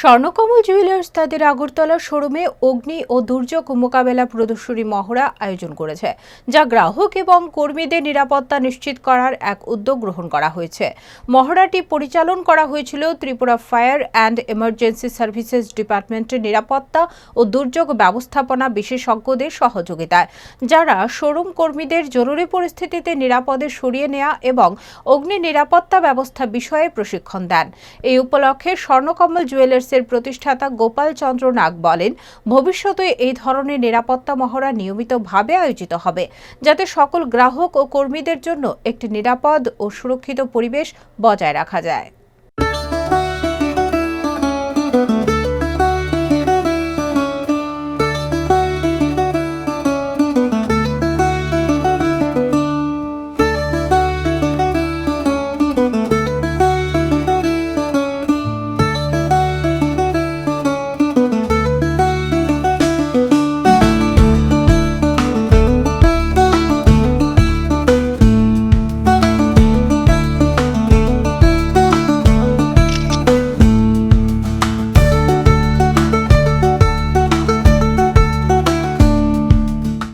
Swarnakamal jewellers তাদের আগরতলা শোরুমে অগ্নি ও দুর্যোগ মোকাবেলা প্রদর্শনী মহড়া আয়োজন করেছে, যা গ্রাহক এবং কর্মীদের নিরাপত্তা নিশ্চিত করার এক উদ্যোগ গ্রহণ করা হয়েছে। মহড়াটি পরিচালন করা হয়েছিল Tripura fire and emergency services ডিপার্টমেন্টের নিরাপত্তা ও দুর্যোগ ব্যবস্থাপনা বিশেষজ্ঞদের সহযোগিতায়, যারা শোরুম কর্মীদের জরুরি পরিস্থিতিতে নিরাপদে সরিয়ে নেওয়া এবং অগ্নি নিরাপত্তা ব্যবস্থা বিষয়ে প্রশিক্ষণ দেন। এই উপলক্ষে স্বর্ণকমল জুয়েলার্সের প্রতিষ্ঠাতা গোপাল চন্দ্র নাগ বলেন, ভবিষ্যতে এই ধরনের নিরাপত্তা মহড়া নিয়মিতভাবে আয়োজিত হবে, যাতে সকল গ্রাহক ও কর্মীদের জন্য একটি নিরাপদ ও সুরক্ষিত পরিবেশ বজায় রাখা যায়।